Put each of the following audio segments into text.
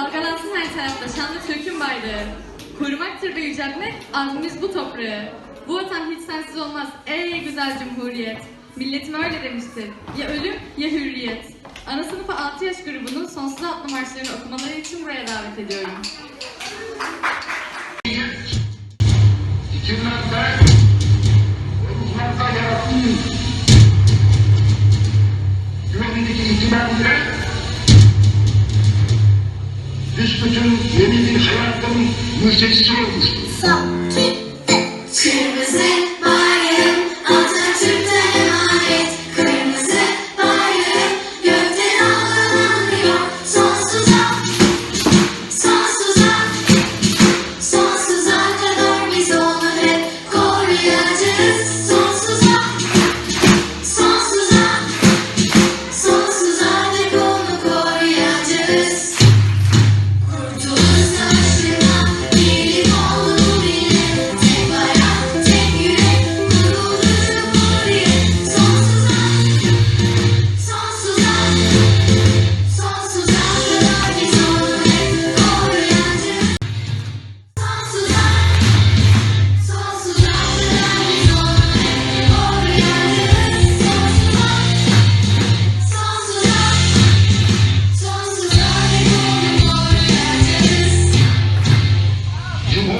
Dalgalansın her tarafta şanlı Türk'ün bayrağı. Korumaktır ve yüceltmek azmimiz bu toprağı. Bu vatan hiç sensiz olmaz ey güzel cumhuriyet. Milletim öyle demiştir. Ya ölüm ya hürriyet. Ana sınıfı 6 yaş grubunun sonsuz adlı marşlarını okumaları için buraya davet ediyorum. İçimlerde, ruhlarda yarattığım güvenindeki nos destinos.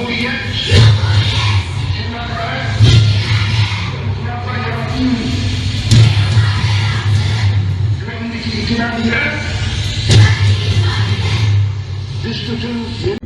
Cumhuriyet, içimlerde, ruhlarda